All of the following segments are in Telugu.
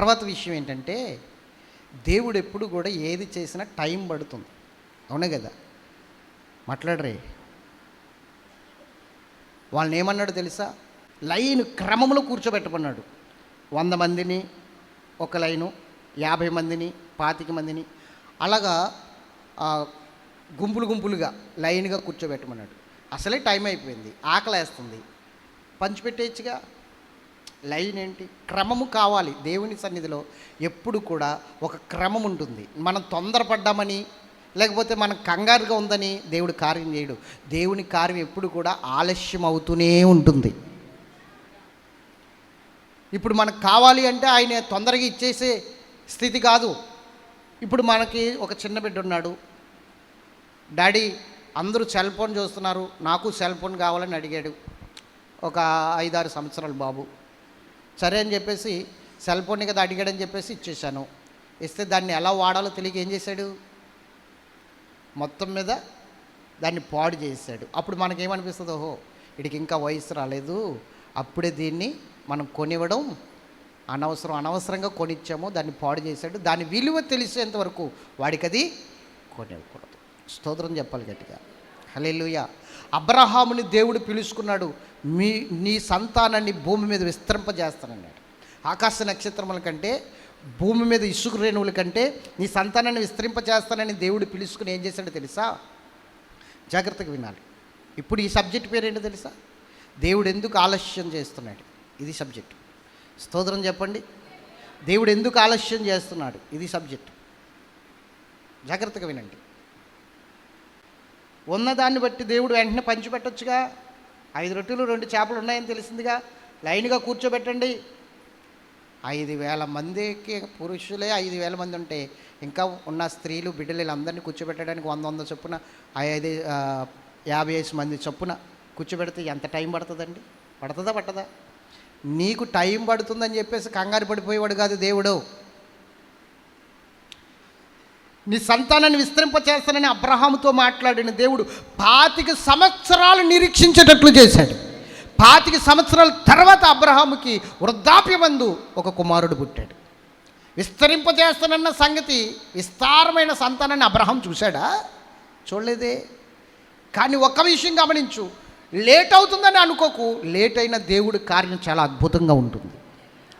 తర్వాత విషయం ఏంటంటే దేవుడు ఎప్పుడు కూడా ఏది చేసినా టైం పడుతుంది. అవునే కదా? మాట్లాడరే. వాళ్ళని ఏమన్నాడు తెలుసా? లైన్ క్రమంలో కూర్చోబెట్టమన్నాడు. వంద మందిని ఒక లైను యాభై మందిని పాతిక మందిని అలాగా గుంపులు గుంపులుగా లైన్గా కూర్చోబెట్టమన్నాడు. అసలే టైం అయిపోయింది. ఆకలేస్తుంది. పంచిపెట్టేయచ్చుగా? లైన్ ఏంటి? క్రమము కావాలి. దేవుని సన్నిధిలో ఎప్పుడు కూడా ఒక క్రమం ఉంటుంది. మనం తొందరపడ్డామని లేకపోతే మనం కంగారుగా ఉందని దేవుడు కార్యం చేయడు. దేవుని కార్యం ఎప్పుడు కూడా ఆలస్యం అవుతూనే ఉంటుంది. ఇప్పుడు మనకు కావాలి అంటే ఆయన తొందరగా ఇచ్చేసే స్థితి కాదు. ఇప్పుడు మనకి ఒక చిన్న బిడ్డ ఉన్నాడు. డాడీ అందరూ సెల్ ఫోన్ చూస్తున్నారు. నాకు సెల్ ఫోన్ కావాలని అడిగాడు. ఒక ఐదారు సంవత్సరాలు బాబు. సరే అని చెప్పేసి సెల్ ఫోన్ కదా అడిగాడని చెప్పేసి ఇచ్చేసాను ఇస్తే దాన్ని ఎలా వాడాలో తెలియక ఏం చేశాడు? మొత్తం మీద దాన్ని పాడు చేశాడు. అప్పుడు మనకేమనిపిస్తుంది? ఓహో వీడికి ఇంకా వయసు రాలేదు. అప్పుడే దీన్ని మనం కొనివ్వడం అనవసరం అనవసరంగా కొనిచ్చాము దాన్ని పాడు చేశాడు. దాని విలువ తెలిసేంత వరకు వాడికి అది కొనివ్వకూడదు. స్తోత్రం చెప్పాలి గట్టిగా. హల్లెలూయా. అబ్రహాముని దేవుడు పిలుచుకున్నాడు. మీ నీ సంతానాన్ని భూమి మీద విస్తరింపజేస్తానన్నాడు. ఆకాశ నక్షత్రముల కంటే భూమి మీద ఇసుక రేణువుల కంటే నీ సంతానాన్ని విస్తరింపజేస్తానని దేవుడు పిలుచుకుని ఏం చేశాడో తెలుసా? జాగ్రత్తగా వినాలి. ఇప్పుడు ఈ సబ్జెక్ట్ పేరేంటో తెలుసా? దేవుడు ఎందుకు ఆలస్యం చేస్తున్నాడు? ఇది సబ్జెక్ట్. స్తోత్రం చెప్పండి. దేవుడు ఎందుకు ఆలస్యం చేస్తున్నాడు? ఇది సబ్జెక్ట్. జాగ్రత్తగా వినండి. ఉన్నదాన్ని బట్టి దేవుడు వెంటనే పంచిపెట్టొచ్చుగా? ఐదు రొట్టెలు రెండు చేపలు ఉన్నాయని తెలిసిందిగా. లైన్గా కూర్చోబెట్టండి. ఐదు వేల మందికి పురుషులే ఐదు వేల మంది ఉంటే ఇంకా ఉన్న స్త్రీలు బిడ్డలు వీళ్ళందరినీ కూర్చోబెట్టడానికి వంద వంద చొప్పున ఐదు యాభై ఐదు మంది చొప్పున కూర్చోబెడితే ఎంత టైం పడుతుందండి? పడుతుందా పట్టదా? నీకు టైం పడుతుందని చెప్పేసి కంగారు పడిపోయేవాడు కాదు దేవుడు. నీ సంతానాన్ని విస్తరింపచేస్తానని అబ్రహాముతో మాట్లాడిన దేవుడు పాతిక సంవత్సరాలు నిరీక్షించేటట్లు చేశాడు. పాతిక సంవత్సరాల తర్వాత అబ్రహాముకి వృద్ధాప్యమందు ఒక కుమారుడు పుట్టాడు. విస్తరింపజేస్తానన్న సంగతి విస్తారమైన సంతానాన్ని అబ్రహాం చూశాడా? చూడలేదే. కానీ ఒక్క విషయం గమనించు. లేట్ అవుతుందని అనుకోకు. లేట్ అయిన దేవుడి కార్యం చాలా అద్భుతంగా ఉంటుంది.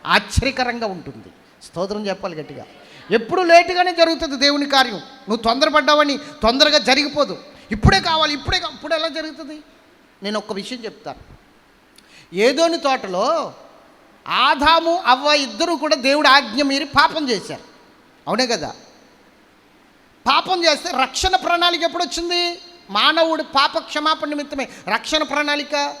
ఆశ్చర్యకరంగా ఉంటుంది. స్తోత్రం చెప్పాలి గట్టిగా. ఎప్పుడు లేటుగానే జరుగుతుంది దేవుని కార్యం. నువ్వు తొందరపడ్డావని తొందరగా జరిగిపోదు. ఇప్పుడే కావాలి ఇప్పుడే ఇప్పుడు ఎలా జరుగుతుంది? నేను ఒక్క విషయం చెప్తాను ఏదోని తోటలో ఆదాము అవ్వ ఇద్దరు కూడా దేవుడి ఆజ్ఞ మీరి పాపం చేశారు. అవునే కదా? పాపం చేస్తే రక్షణ ప్రణాళిక ఎప్పుడు వచ్చింది? మానవుడు పాప క్షమాపణ నిమిత్తమే. రక్షణ ప్రణాళిక?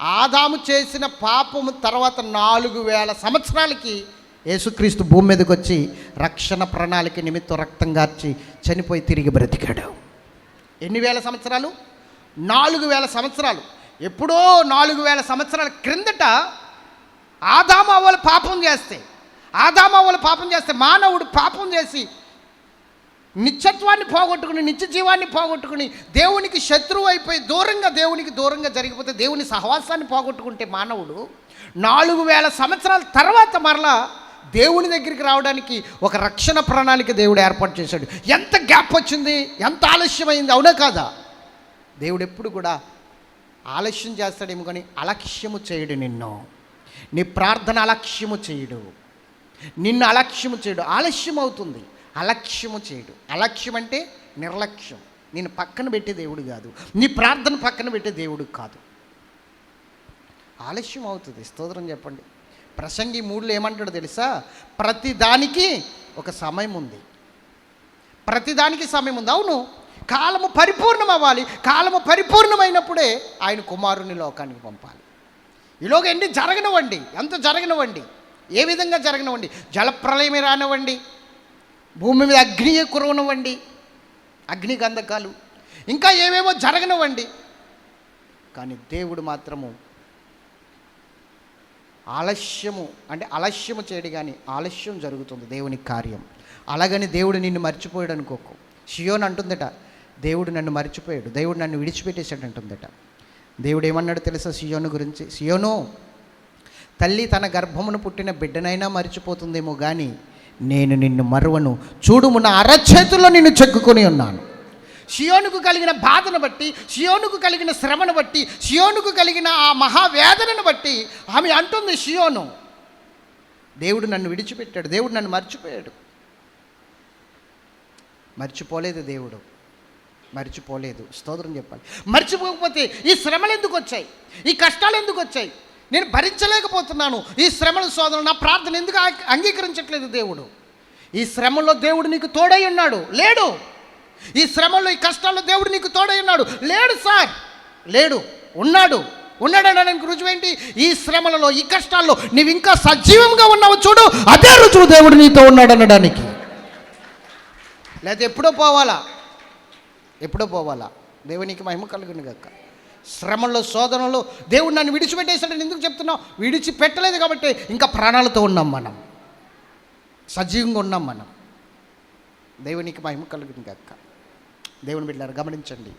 ఆదాము చేసిన పాపము తర్వాత నాలుగు వేల సంవత్సరాలకి యేసుక్రీస్తు భూమి మీదకి వచ్చి రక్షణ ప్రణాళిక నిమిత్తం రక్తం గార్చి చనిపోయి తిరిగి బ్రతికాడు. ఎన్ని వేల సంవత్సరాలు? నాలుగు వేల సంవత్సరాలు. ఎప్పుడో నాలుగు వేల సంవత్సరాల క్రిందట ఆదాము పాపం చేస్తే ఆదాము పాపం చేస్తే మానవుడు పాపం చేసి నిత్యత్వాన్ని పోగొట్టుకుని నిత్య జీవాన్ని పోగొట్టుకుని దేవునికి శత్రువు అయిపోయి దూరంగా దేవునికి దూరంగా జరిగిపోతే దేవుని సహవాసాన్ని పోగొట్టుకుంటే మానవుడు నాలుగు వేల సంవత్సరాల తర్వాత మరలా దేవుని దగ్గరికి రావడానికి ఒక రక్షణ ప్రణాళిక దేవుడు ఏర్పాటు చేశాడు. ఎంత గ్యాప్ వచ్చింది? ఎంత ఆలస్యమైంది? అవునా కాదా? దేవుడు ఎప్పుడు కూడా ఆలస్యం చేస్తాడేమో కానీ అలక్ష్యము చేయడు నిన్ను. నీ ప్రార్థన అలక్ష్యము చేయడు. నిన్ను అలక్ష్యము చేయడు. ఆలస్యం అవుతుంది. అలక్ష్యము చేయడు. అలక్ష్యం అంటే నిర్లక్ష్యం. నేను పక్కన పెట్టే దేవుడు కాదు. నీ ప్రార్థన పక్కన పెట్టే దేవుడు కాదు. ఆలస్యం అవుతుంది. స్తోత్రం చెప్పండి. ప్రసంగి మూడులో ఏమంటాడో తెలుసా? ప్రతిదానికి ఒక సమయం ఉంది. ప్రతిదానికి సమయం ఉంది. అవును. కాలము పరిపూర్ణం అవ్వాలి కాలము పరిపూర్ణమైనప్పుడే ఆయన కుమారుని లోకానికి పంపాలి. ఈలోగా ఎన్ని జరగనివ్వండి. ఎంత జరగనివ్వండి. ఏ విధంగా జరగనివ్వండి? జలప్రలయమే రానివ్వండి. భూమి మీద అగ్నియే కురవనివ్వండి. అగ్ని గంధకాలు ఇంకా ఏవేవో జరగనివ్వండి. కానీ దేవుడు మాత్రము ఆలస్యము అంటే ఆలస్యము చేయడు కానీ ఆలస్యం జరుగుతుంది దేవుని కార్యం. అలాగని దేవుడు నిన్ను మర్చిపోయాడు అనుకోకు. షియోన్ అంటుందట దేవుడు నన్ను మర్చిపోయాడు దేవుడు నన్ను విడిచిపెట్టేశాడు అంటుందట దేవుడు ఏమన్నాడు తెలుసా సియోను గురించి? సియోను తల్లి తన గర్భమును పుట్టిన బిడ్డనైనా మర్చిపోతుందేమో కానీ నేను నిన్ను మరువను. చూడుమున్న నా అరచేతుల్లో నిన్ను చెక్కుకొని ఉన్నాను. షియోనుకు కలిగిన బాధను బట్టి షియోనుకు కలిగిన శ్రమను బట్టి షియోనుకు కలిగిన ఆ మహావేదనను బట్టి ఆమె అంటుంది షియోను దేవుడు నన్ను విడిచిపెట్టాడు దేవుడు నన్ను మర్చిపోయాడు. మర్చిపోలేదు దేవుడు మర్చిపోలేదు. స్తోత్రం చెప్పాలి. మర్చిపోకపోతే ఈ శ్రమలు ఎందుకు వచ్చాయి? ఈ కష్టాలు ఎందుకు వచ్చాయి? నేను భరించలేకపోతున్నాను. ఈ శ్రమల సోదరులు నా ప్రార్థన ఎందుకు అంగీకరించట్లేదు దేవుడు? ఈ శ్రమలో దేవుడు నీకు తోడై ఉన్నాడు లేడు. ఈ శ్రమలో ఈ కష్టాల్లో దేవుడు నీకు తోడై ఉన్నాడు. లేడు సార్. లేడు. ఉన్నాడు. ఉన్నాడు అనడానికి రుజువేంటి ఈ శ్రమలలో ఈ కష్టాల్లో నీవు ఇంకా సజీవంగా ఉన్నావు చూడు. అదే రుజువు దేవుడు నీతో ఉన్నాడు అనడానికి. లేకపోతే ఎప్పుడో పోవాలా? ఎప్పుడో పోవాలా? దేవునికి మహిమ కలుగును గక్క శ్రమల్లో శోధనలో దేవుడు నన్ను విడిచిపెట్టేశాడని ఎందుకు చెప్తున్నావు? విడిచిపెట్టలేదు కాబట్టి ఇంకా ప్రాణాలతో ఉన్నాం మనం. సజీవంగా ఉన్నాం మనం. దేవునికి మహిమ కలుగును గక్క దేవుని బిడ్డారు గమనించండి.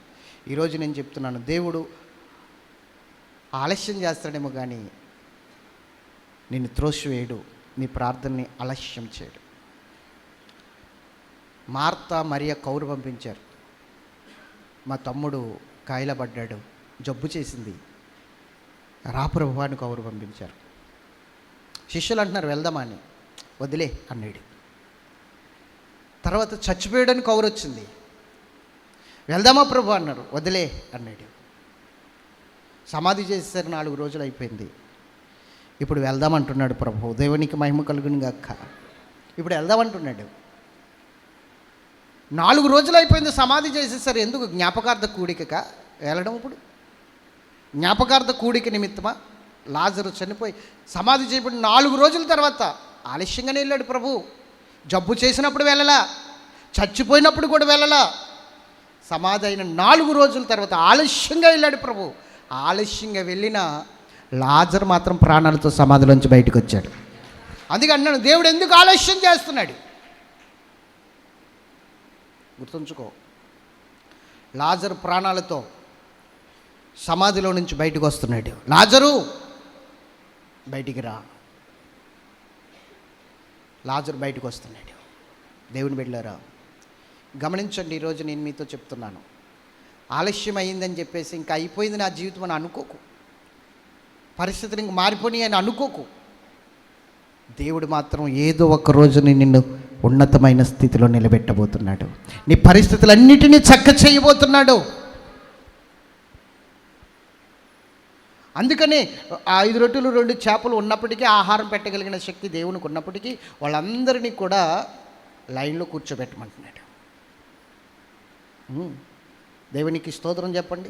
ఈరోజు నేను చెప్తున్నాను దేవుడు ఆలస్యం చేస్తాడేమో కానీ నిన్ను త్రోసివేయడు నీ ప్రార్థనని ఆలస్యం చేయడు. మార్త మరియ కౌరు పంపించారు. మా తమ్ముడు కాయలబడ్డాడు జబ్బు చేసింది. రాప్రభువాన్ని కౌరు పంపించారు. శిష్యులు అంటున్నారు వెళ్దామా అని. వదిలే అన్నాడు. తర్వాత చచ్చిపోయాడని కౌరు వచ్చింది. వెళ్దామా ప్రభు అన్నారు. వదిలే అన్నాడు. సమాధి చేసేసరి నాలుగు రోజులు అయిపోయింది. ఇప్పుడు వెళ్దామంటున్నాడు ప్రభు. దేవునికి మహిమ కలుగును గక్క ఇప్పుడు వెళ్దామంటున్నాడు. నాలుగు రోజులు అయిపోయింది సమాధి చేసేసరి. ఎందుకు? జ్ఞాపకార్థ కూడికక వెళ్ళడం ఇప్పుడు? జ్ఞాపకార్థ కూడిక నిమిత్తమా? లాజరు చనిపోయి సమాధి చేయబడిన నాలుగు రోజుల తర్వాత ఆలస్యంగానే వెళ్ళాడు ప్రభు. జబ్బు చేసినప్పుడు వెళ్ళలా. చచ్చిపోయినప్పుడు కూడా వెళ్ళలా. సమాధి అయిన నాలుగు రోజుల తర్వాత ఆలస్యంగా వెళ్ళాడు ప్రభు. ఆలస్యంగా వెళ్ళిన లాజర్ మాత్రం ప్రాణాలతో సమాధిలోంచి బయటకు వచ్చాడు. అందుకే అన్నాడు దేవుడు ఎందుకు ఆలస్యం చేస్తున్నాడు? గుర్తుంచుకో లాజరు ప్రాణాలతో సమాధిలో నుంచి బయటకు వస్తున్నాడు. లాజరు బయటికి రా. లాజరు బయటకు వస్తున్నాడు. దేవుని బిడ్డలారా గమనించండి ఈరోజు నేను మీతో చెప్తున్నాను. ఆలస్యం అయిందని చెప్పేసి ఇంకా అయిపోయింది నా జీవితం అని అనుకోకు. పరిస్థితులు ఇంక మారిపోయి అని అనుకోకు. దేవుడు మాత్రం ఏదో ఒక రోజుని నిన్ను ఉన్నతమైన స్థితిలో నిలబెట్టబోతున్నాడు. నీ పరిస్థితులన్నిటినీ చక్క చేయబోతున్నాడు. అందుకనే ఐదు రొట్టెలు రెండు చేపలు ఉన్నప్పటికీ ఆహారం పెట్టగలిగిన శక్తి దేవునికి ఉన్నప్పటికీ వాళ్ళందరినీ కూడా లైన్లో కూర్చోబెట్టమంటున్నాడు. దేవునికి స్తోత్రం చెప్పండి.